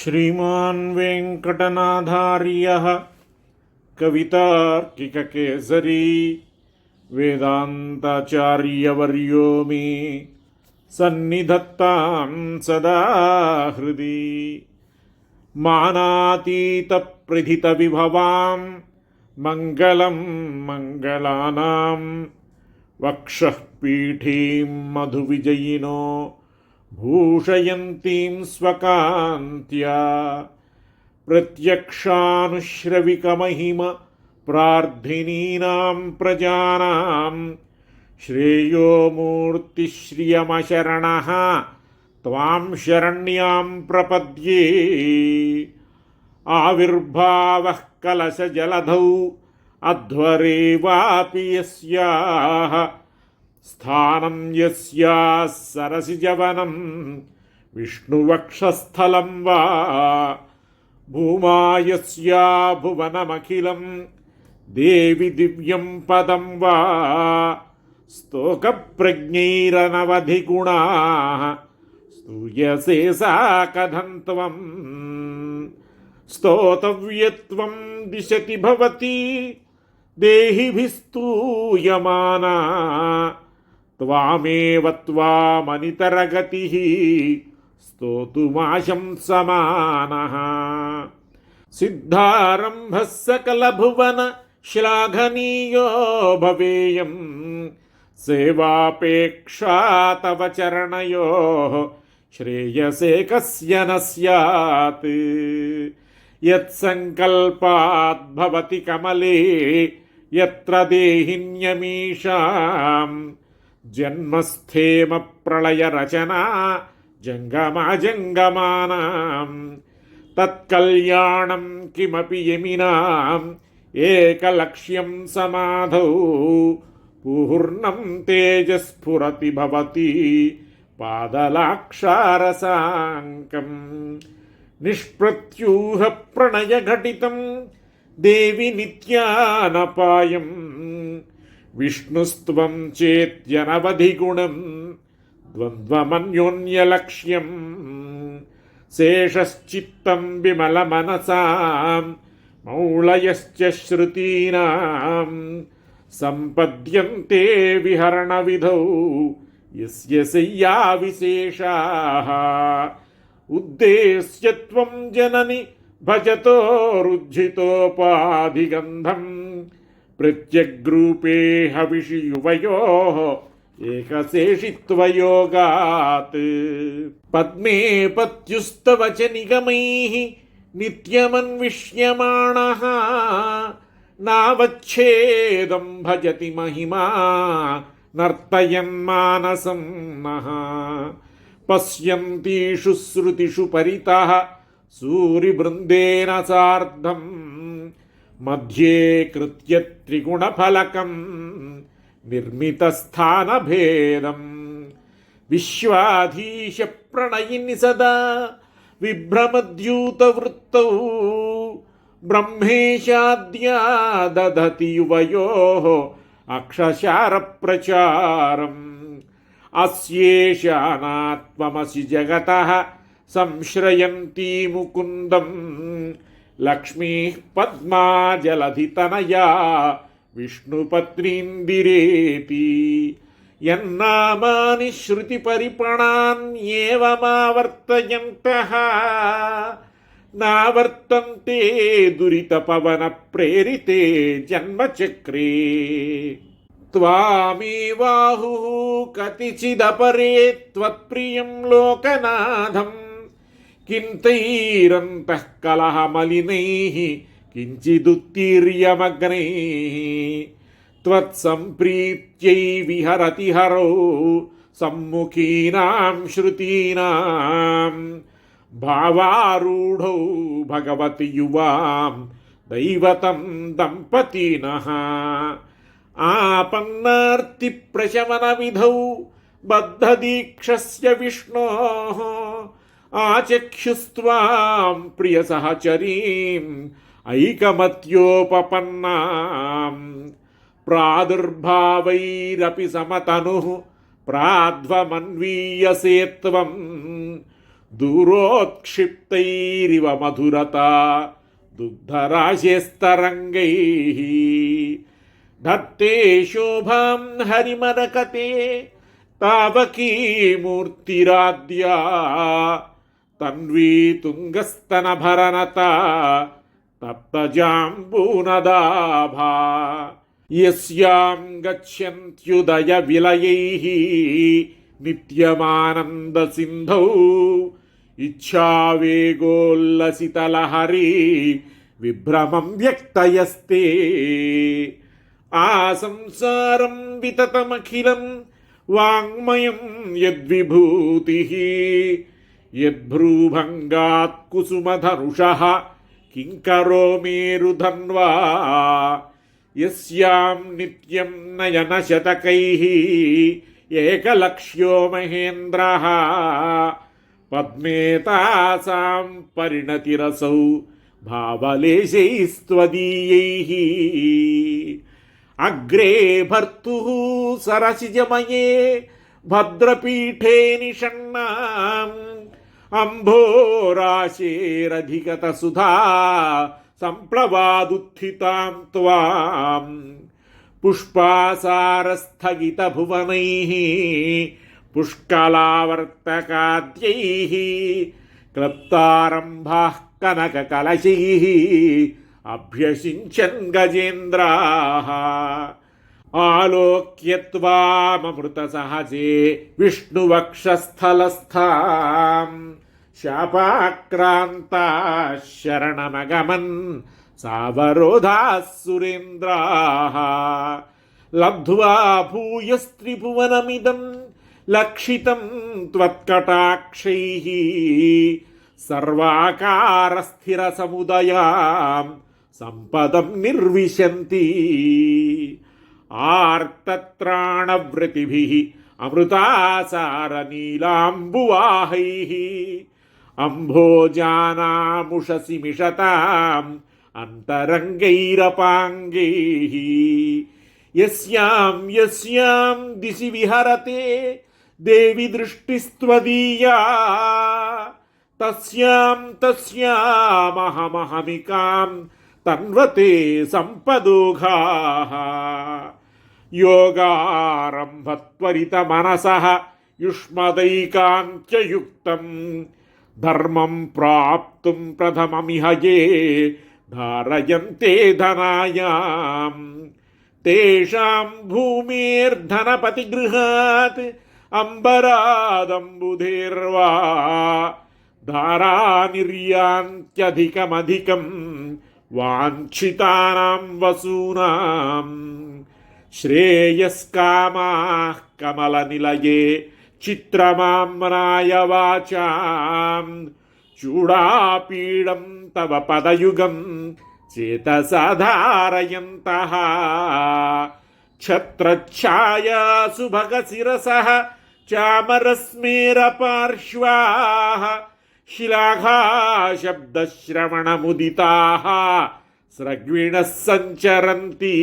श्रीमान् वेङ्कटनाथार्यः कवितार्किककेसरी वेदान्ताचार्यवर्यो मे सन्निधत्तां सदा हृदि मानातीतप्रथितविभवां मङ्गलं मङ्गलानां वक्षः पीठीं मधुविजयिनो भूषयन्तीं स्वकान्त्या, प्रत्यक्षानुश्रविकमहिम प्रार्थिनीनां प्रजानां, श्रेयो मूर्तिश्रियमशरणः, त्वां शरण्यां प्रपद्ये। आविर्भावः कलशजलधौ अध्वरे वापि यस्याः స్థానం యస్యా సరసిజవనం విష్ణువక్షస్థలం వా భూమా యస్యా భువనమఖిలం దేవి దివ్యం పదం వా స్తోకప్రజ్ఞైరనవధిగుణా స్తూయసే సా కథం త్వం స్తోతవ్యత్వం దిశతి భవతి దేహిభిస్తూయమానా त्वामेव त्वामनितरगतिः। स्तोतुमाशंसमानः सिद्धारम्भः सकलभुवन श्लाघनीयो भवेयम्। सेवापेक्षा तव चरणयोः। श्रेयसे कस्य न स्यात्। यत्सङ्कल्पाद्भवति कमले, यत्र देहिन्यमीषाम् జన్మస్థేమ ప్రళయ రచన జంగమాజంగమానాం తత్కల్యాణం కిమపి యమినాం. ఏకలక్ష్యం సమాధౌ. పూర్ణం తేజస్ఫురతి భవతి పాదలాక్షారసాంకం. నిష్ప్రత్యూహ ప్రణయఘటితం. దేవి నిత్యానపాయం. విష్ణుస్త్వం చేత్యనవధిగుణం ద్వంద్వమన్యోన్యలక్ష్యం శేషశ్చిత్తం విమలమనసాం మౌళయశ్చ శృతీనాం సంపద్యంతే విహరణవిధౌ యస్య శయ్యా విశేషాః ఉద్దేశ్యత్వం జనని భజతో రుజ్జితోపాధిగంధం ప్రత్యగ్రూపే హవిషి యువయో ఏకశేషిత్వయోగాత్ పద్మే పత్యుస్తవచ నిగమై నిత్యమన్విష్యమాణ నావచ్ఛేదం భజతి మహిమా నర్తయన్మానసం నః పశ్యంతీషు శ్రుతిషు పరితః సూరివృందేన సార్ధం मध्ये कृत्य त्रिगुणफलकं निर्मितस्थानभेदम् विश्वाधीशप्रणयिनि सदा विभ्रमद्यूतवृत्तौ ब्रह्मेशाद्या दधति युवयोः अक्षशारप्रचारम् अस्येषानात्ममसि जगतः संश्रयन्ती मुकुन्दम् लक्ष्मीः पद्मा जलधितनया विष्णुपत्नीन्दिरेति यन्नामानि श्रुतिपरिपणान्येवमावर्तयन्तः नावर्तन्ते दुरितपवनप्रेरिते जन्मचक्रे त्वामेवाहुः कतिचिदपरे त्वत्प्रियं लोकनाथम् కింతైరంతః కలహమలినై కించిదుత్తీర్యమగ్నై త్వత్సంప్రీత్యై విహరతి హరౌ సమ్ముఖీనాం శ్రుతీనాం భావారూఢౌ భగవతి యువాం దైవతం దంపతిన ఆపన్నార్తి ప్రశమన విధౌ బద్ధదీక్షస్య విష్ణో ఆచక్షుస్వాం ప్రియ సహచరీం ఐకమత్యోపపన్నాం. ప్రాదుర్భావైరపి సమతను ప్రాధ్వమన్వీయసేత్వం దూరోత్క్షిప్తైరివ మధురత దుగ్ధరాశేస్తరంగై. ధత్తే శోభాం హరిమనకతే తావకీ మూర్తిరాద్యా తన్వీ తుంగస్తనభరణత తప్తజాంబూనదాభా. యస్యాం గచ్చంత్యుదయ విలయైః నిత్యమానందసింధౌ ఇచ్ఛావేగోల్లసితలహరీ విభ్రమం వ్యక్తయస్తే. ఆ సంసారం వితతమఖిలం వాङ्मयं यद्विभूतिः యద్భ్రూభంగాత్ కుసుమధరుష కింకరో మేరుధన్వా యస్యాం నిత్యం నయనశతకై ఏకలక్ష్యో మహేంద్ర పద్మేతాసాం పరిణతిరసౌ భావలేశైస్త్వదీయైः అగ్రే భర్తుः सरसिजमये भद्रपीठे निषण्णाम् अम्भोराशेरधिगतसुधा सम्प्लवादुत्थितां त्वाम् पुष्पासारस्थगितभुवनैः पुष्कलावर्तकाद्यैः क्लप्तारम्भाः कनककलशैः अभ्यषिञ्चन् गजेन्द्राः ఆలోక్యత్వామృత సహజే విష్ణువక్షస్థలస్థాం. శాపాక్రాంత శరణమగమన్ సావరోధాः సురేంద్రాः లబ్ధ్వా భూయస్త్రిభువనమిదం లక్షితం త్వత్కటాక్షైः. సర్వాకారస్థిరసముదయాం సంపదం నిర్విశంతి. ఆర్తత్రాణవ్రతిభిः అమృతాసారనీలాంబువాహైः అంభోజానాముషసి మిషతాం అంతరంగైరపాంగైः యస్యాం యస్యాం దిశి విహరతే దేవి దృష్టిస్త్వదీయా తస్యాం తస్యామహమహమికాం తన్వతే సంపదోఘాః యోగారంభత్వరిత మనసః యుష్మదైకాంత్యయుక్తం ధర్మం ప్రాప్తుం ప్రథమమిహ ఏ ధారయంతే ధనాయాం తేషాం భూమిర్ధనపతి గృహాత్ అంబరాదంబుధేర్వా ధారానిర్యాంత్యధికమధికం వాంఛితానాం వసూనాం శ్రేయస్కామాः కమలనిలయే చిత్రమామ్నాయ వాచాం చూడాపీడం తవ పదయుగం చేతసాధారయంత ఛత్రఛాయాసు భగశిరసः చామరస్మేరపార్శ్వాः శిలాఘాశబ్దశ్రవణముదితాः స్రగ్విణः సంచరంతి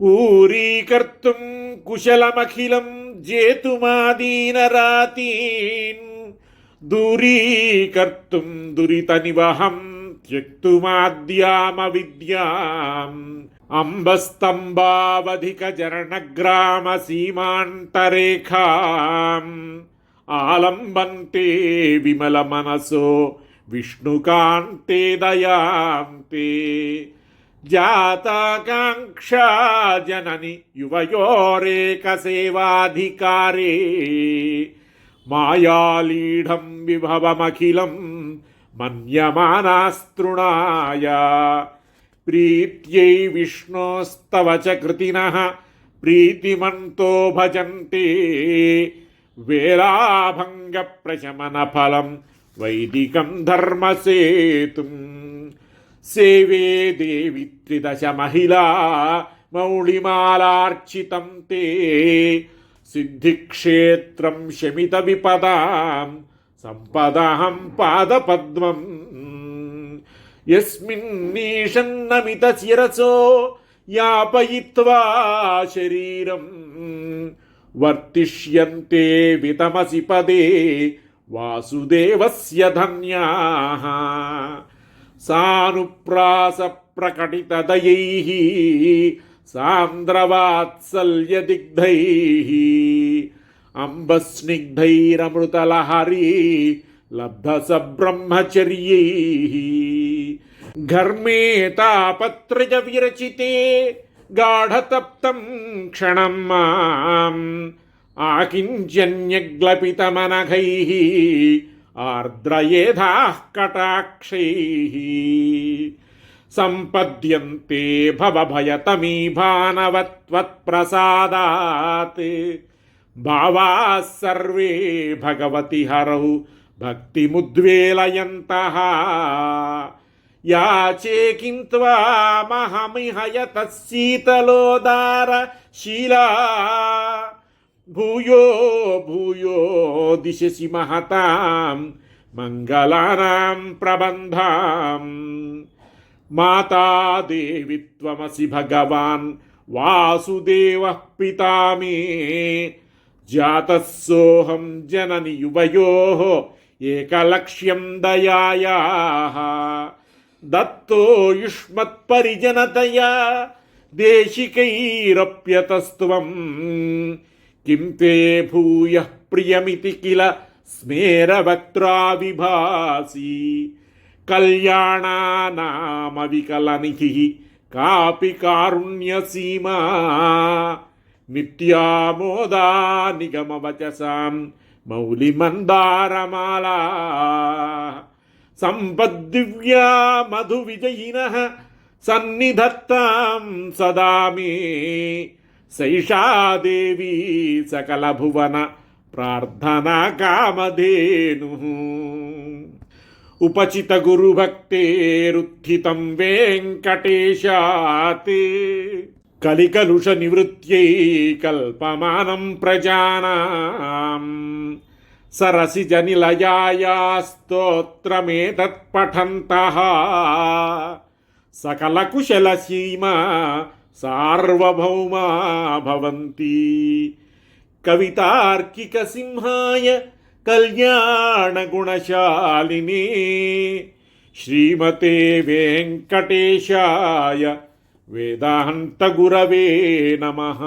ఊరీకర్తుం కుశలమఖిలం జేతుమాదీనరాతీన్ దూరీకర్తుం దురితనివహం త్యక్తుమాద్యామ విద్యాం అంబస్తంభావధిక జరణగ్రామ సీమాంతరేఖాం ఆలంబంతే విమల మనసో విష్ణుకాంతే దయాంతే జాతాకాంక్షా జనని యువయోరేక సేవాధికారే మాయాలీఢం విభవమఖిలం మన్యమానాస్తృణాయ. ప్రీత్యై విష్ణోస్తవ చ కృతినః ప్రీతిమంతో భజంతే. వేలాభంగ ప్రశమన ఫలం వైదికం ధర్మసేతుం. సేవే దేవి త్రిదశ మహిళా మౌళిమాలార్చితం తే. సిద్ధిక్షేత్రం శమిత విపదాం సంపదహం పాదపద్మం. యస్మిన్నీషన్నమిత శిరసో యాపయిత్వా శరీరం. వర్తిష్యంతే వితమసి పదే వాసుదేవస్య ధన్యా. సానుప్రాసప్రకటితదయైः సాంద్రవాత్సల్యదిగ్ధైः అంబస్నిగ్ధైరమృతలహరీ లబ్ధసబ్రహ్మచర్యైः. ఘర్మే తాపత్రజ విరచితే గాఢతప్తం క్షణం మాం ఆకించన్యగ్లపితమనఘైः. ఆర్ద్రయేధాః కటాక్షై. సంపద్యంతే భవభయతమీ భానవత్వత్ప్రసాదాత్ భావాः సర్వే భగవతి హరౌ భక్తిముద్వేలయంతః. యాచేకింత్వా మహమిహ యతశీతలోదార శీలా. భూయో భూయో దిశసి మహతాం మంగళానాం ప్రబంధాం. మాతాదేవి త్వమసి భగవాన్ వాసుదేవ పితామే. జాతస్సోహం జనని యువయో ఏకలక్ష్యం దయాయా. దత్తో యుష్మత్పరిజనతయా దేశికైరప్యతస్త్వం. కిం తే భూయ ప్రియమితి కిల స్మేరవక్త్రావిభాసి కళ్యాణానామవికలనిధి కాపి కారుణ్యసీమా నిత్యామోదా నిగమవచసాం మౌలిమందారమాలా సంపద్దివ్యా మధువిజయిన సన్నిధత్తాం సదా మే सन्निधत्तां सदा मे सैषा देवी सकलभुवन प्रार्थना कामधेनुः ఉపచిత గురు భక్తేరుత్థితం వెంకటేశాత్ కలికలుష నివృత్యై కల్పమానం ప్రజానాం సరసిజ నిలయాయా స్తోత్రమేతత్ सार्वभौमा भवन्ति कवितार्किकसिंहाय कल्याणगुणशालिने श्रीमते वेङ्कटेशाय वेदान्तगुरवे नमः।